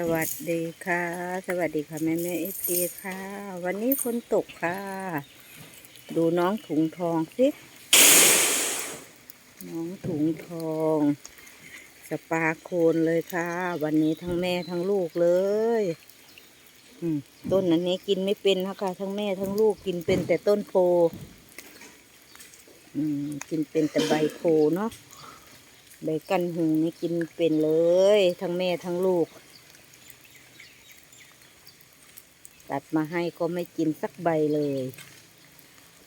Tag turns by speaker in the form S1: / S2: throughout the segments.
S1: สวัสดีค่ะ สวัสดีค่ะแม่แม่เอฟซีค่ะ วันนี้ฝนตกค่ะ ดูน้องถุงทองสิ น้องถุงทอง สปาโคนเลยค่ะ วันนี้ทั้งแม่ทั้งลูกเลยต้นอันนี้กินไม่เป็นนะคะทั้งแม่ทั้งลูกกินเป็นแต่ต้นโพกินเป็นแต่ใบโพเนาะใบกันหุงนี่กินเป็นเลย ทั้งแม่ทั้งลูก ตัดมาให้ก็ไม่กินสักใบเลย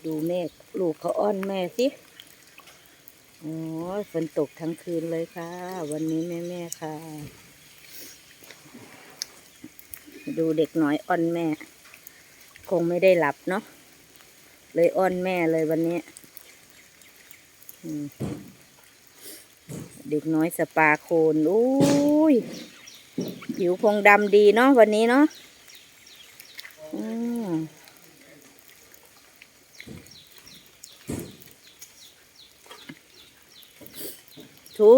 S1: ดูแม่ลูกเขาอ้อนแม่สิโอ้ยฝนตกทั้งคืนเลยค่ะ วันนี้แม่แม่ค่ะ ดูเด็กน้อยอ้อนแม่ คงไม่ได้หลับเนาะเลยอ้อนแม่เลยวันนี้เด็กน้อยสปาโคนอุ้ย ผิวคงดำดีเนาะวันนี้เนาะ อืมถุ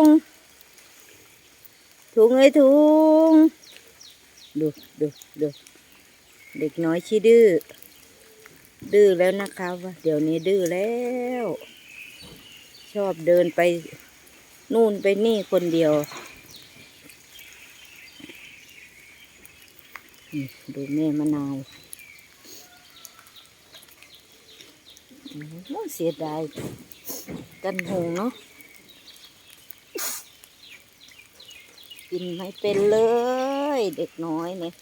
S1: ง ถุงเอ้ยถุง ดูดูดูเด็กน้อยชี้ดื้อ ดื้อแล้วนะคะว่าเดี๋ยวนี้ดื้อแล้ว ชอบเดินไป นู่นไปนี่คนเดียว ดูแม่มะนาวโอ้โหเสียดายกันหงเนาะกินไม่เป็นเลย เด็กน้อยเนี่ย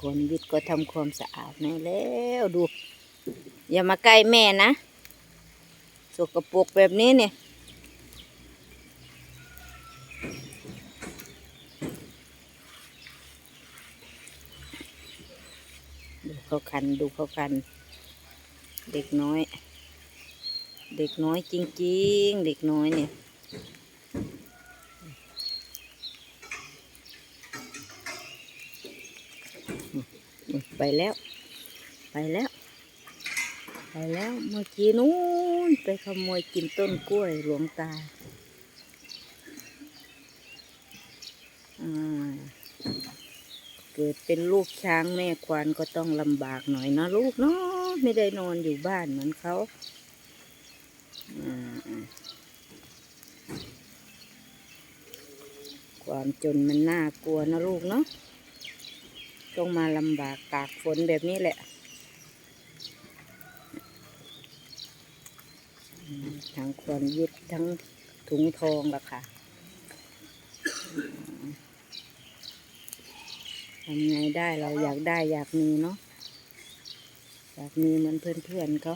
S1: คนวิทย์ก็ทำความสะอาดแน่แล้วดู อย่ามาใกล้แม่นะ สกปรกแบบนี้เนี่ย ดูเขา คันดูเขาคัน เด็กน้อย เด็กน้อยจริง ๆ เด็กน้อยเนี่ยไปแล้ว ไปแล้ว ไปแล้วเมื่อกี้นู้นไปขโมยกินต้นกล้วยหลวงตาอ่า เกิดเป็นลูกช้างแม่ควานก็ต้องลำบากหน่อยนะลูกเนาะไม่ได้นอนอยู่บ้านเหมือนเขาอ่าความจนมันน่ากลัวนะลูกเนาะต้องมาลำบากตากฝนแบบนี้แหละทั้งควรยึดทั้งถุงทองละค่ะ ทำไงได้เราอยากได้อยากมีเนาะอยากมีเหมือนเพื่อนๆเขา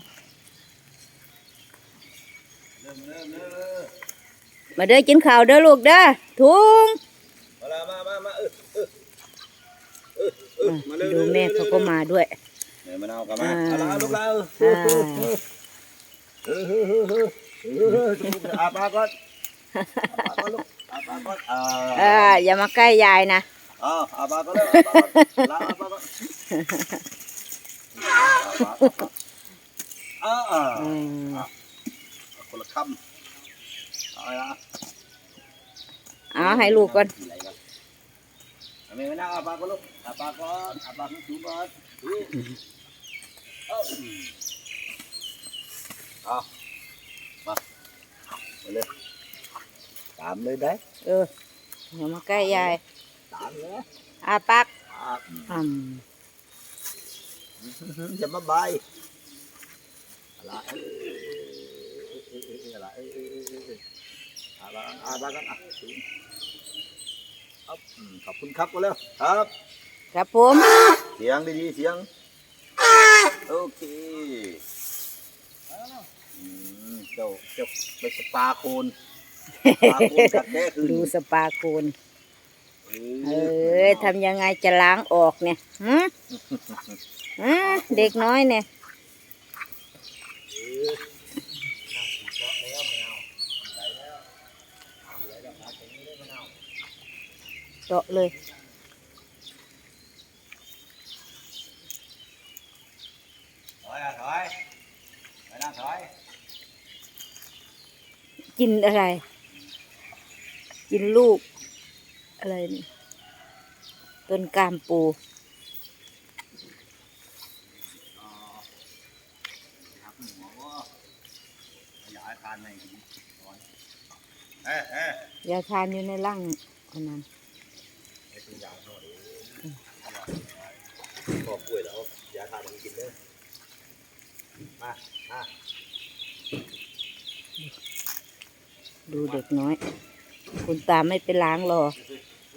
S1: มาเด้อกินข้าวเด้อลูกเด้อถุง
S2: มาละมามามาเออเออเออเออ
S1: อะ
S2: มาเร็ว
S1: ดูแม่เขาก็มาด้วย
S2: เดี๋ยวมะนาวกลับมา
S1: อ่า
S2: เอาละลูกเราเอ
S1: อ่า
S2: อเออเออเออเออเออเออจุกอาปากก่อนอาปากก่อนลูกอาปากก่อนอ่า
S1: เอออย่ามาใกล้ยายนะ
S2: อ่าอาปากก่อนเลยอาปากันลาอาปากก่อนอาปากก่อนอ่าอ่า
S1: อืม
S2: คนละคำเอาละ
S1: เอาให้ลูกก่อน
S2: อนเอาไม่มะนาอาปากก่อนลูกอาปากก่อนอาปากสูงก่อนเอาเอามามาเลยตามเลยได้
S1: เอออย่ามาใกล้ยาย
S2: ตามเลย
S1: อาปัก
S2: อ่า
S1: อืม
S2: จะมาบายอะไรเอ้ยเอ้ยเอ้ยเอ้ยอะไรเอ้ยเอ้ยเอ้ยเอ้ยเอ้ยอะไรอะไรกันอะครับอืมขอบคุณครับก็แล้วครับ
S1: ครับผม
S2: เสียงดีๆเสียง โอเคอืมเจ้าเจ้าไปสปาโคนสปาโคนกัดแท้คืน
S1: ดูสปาโคน
S2: เอ
S1: เอ้ยทำยังไงจะล้างออกเนี่ยหืมหืมเด็กน้อยเนี่ยเจาะเลย
S2: ถอยอะถอยไปนั่งถอย
S1: กินอะไร กินลูก อะไรนี่ ต้นกามปู
S2: หักหมูว่าขยายคานในเอ๊ะเอ๊ะ
S1: ยาทานอยู่ในร่างอันนั้น
S2: ไอ้ตัวยาเท่านี้พอกล้วยแล้วยาทานมันกินเด้อมามา
S1: ดูเด็กน้อย คุณตาไม่ไปล้างหรอ ดู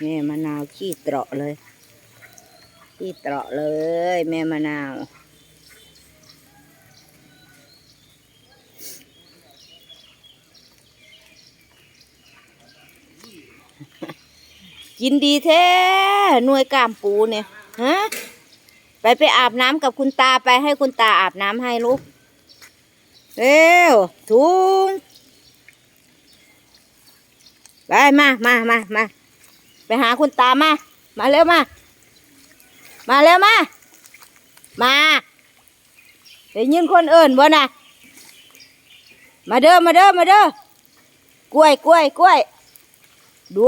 S1: แม่มะนาวขี้เตราะเลย ขี้เตราะเลย แม่มะนาว กินดีแท้หน่วยกล้ามปูเนี่ยฮะไปไปอาบน้ำกับคุณตาไปให้คุณตาอาบน้ำให้ลูกเร็วทุงไปมามามามาไปหาคุณตามา มาเร็วมา มาเร็วมา มาได้ยินคนเอิ่นบ่น่ะมาเด้อมาเด้อมาเด้อกล้วยกล้วยกล้วยดู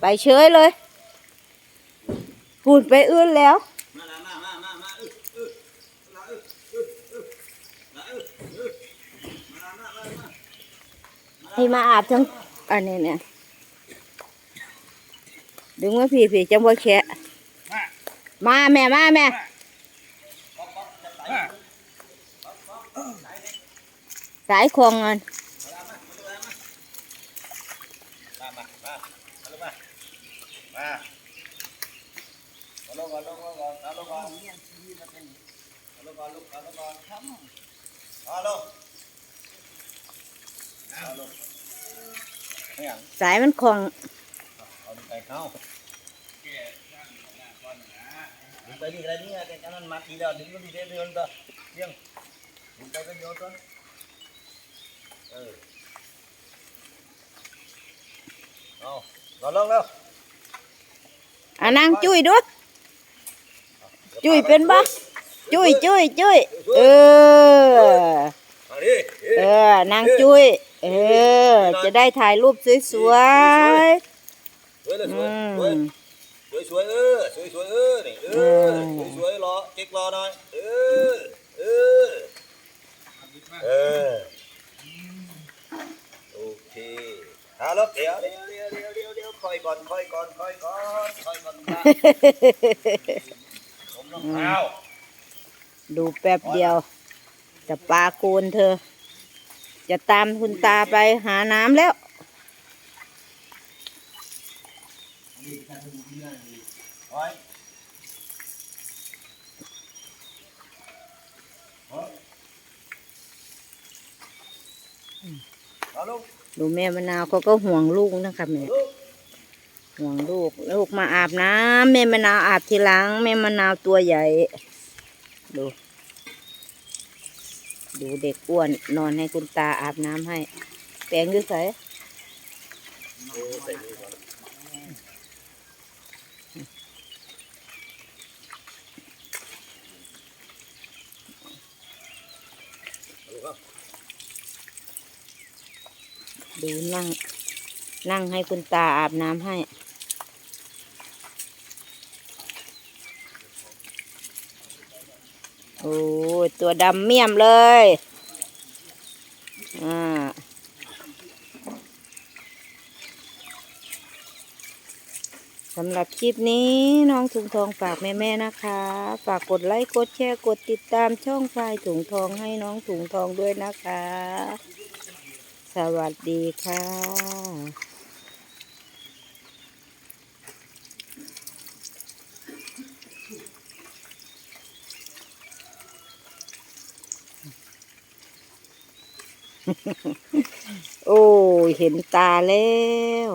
S1: ไปเฉยเลยพูดไปอื่นแล้วให้มาอาบทั้งอันนี้เนี่ยดึงมาพี่พี่จังบ่แคะมาแม่มาแม่สายคองเงิน
S2: มามามามาลงมา มาเอาลงก่อนลงก่อนเอาลงก่อนเอาลงก่อนเอาลงก่อนลูกเอาลงก่อนทำเอาลงเอาลงไม่ยัง
S1: สายมันคอง
S2: เอาไปเข้าดึงไปนี่อะไรนี่แต่อันนั้นมัดทีแล้วดึงมันดีเดือนต่อเรื่องดึงไปก็โยนตัวเออเอาเราลงแล้ว
S1: อะนางจุ้ยดูจุ้ยเป็นบ่จุ้ยจุ้ยจุ้ยเออ
S2: เอาดิ
S1: เออนางจุ้ยเออ จะได้ถ่ายรูปสวย
S2: สวยเลย
S1: ๆ
S2: ส
S1: อื
S2: วย
S1: ม
S2: สวยสวยเออสวยสวยเออนี่เออสวยสวยรอเจ๊กรอหน่อยเออเออเออโอเค ฮัลโหลเดี๋ยวเดี๋ยวเดี๋ยวเดี๋ยวเดี๋ยวเดี๋ยวคอยก่อนคอยก่อนคอยก่อนคอยก่อนนะผมรองเท้า
S1: ดูแป๊บเดียว จะปาโกนเธอ จะตามคุณตาไปหาน้ำแล้ว
S2: ไว้เอาลูก
S1: ดูแม่มะนาวเขาก็ห่วงลูกนะคะแม่ห่วงลูกลูกมาอาบน้ำแม่มะนาวอาบทีหลังแม่มะนาวตัวใหญ่ ดู ดูเด็กอ้วนนอนให้คุณตาอาบน้ำให้ แปลงด้วยใส
S2: เออใส่มือก่อน
S1: ดูนั่ง นั่งให้คุณตาอาบน้ำให้ โอ้ตัวดำเมี่ยมเลย อ่า สำหรับคลิปนี้น้องถุงทองฝากแม่ๆนะคะ ฝากกดไลค์ กดแชร์ กดติดตามช่องไฟถุงทองให้น้องถุงทองด้วยนะคะ สวัสดีค่ะโอ้ เห็นตาแล้ว